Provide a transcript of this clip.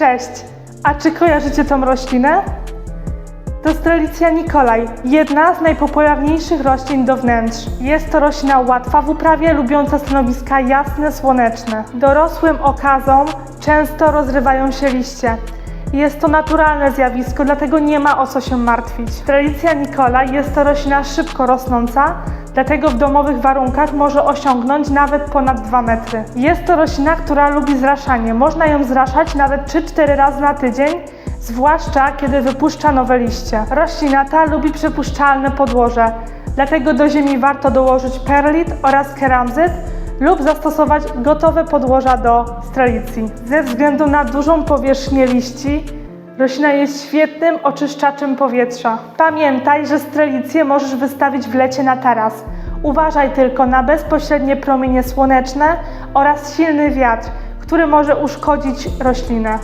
Cześć! A czy kojarzycie tą roślinę? To Strelicja nicolai, jedna z najpopularniejszych roślin do wnętrz. Jest to roślina łatwa w uprawie, lubiąca stanowiska jasne, słoneczne. Dorosłym okazom często rozrywają się liście. Jest to naturalne zjawisko, dlatego nie ma o co się martwić. Strelicja nicolai jest to roślina szybko rosnąca, dlatego w domowych warunkach może osiągnąć nawet ponad 2 metry. Jest to roślina, która lubi zraszanie. Można ją zraszać nawet 3-4 razy na tydzień, zwłaszcza kiedy wypuszcza nowe liście. Roślina ta lubi przepuszczalne podłoże, dlatego do ziemi warto dołożyć perlit oraz keramzyt lub zastosować gotowe podłoża do strelicji. Ze względu na dużą powierzchnię liści, roślina jest świetnym oczyszczaczem powietrza. Pamiętaj, że strelicję możesz wystawić w lecie na taras. Uważaj tylko na bezpośrednie promienie słoneczne oraz silny wiatr, który może uszkodzić roślinę.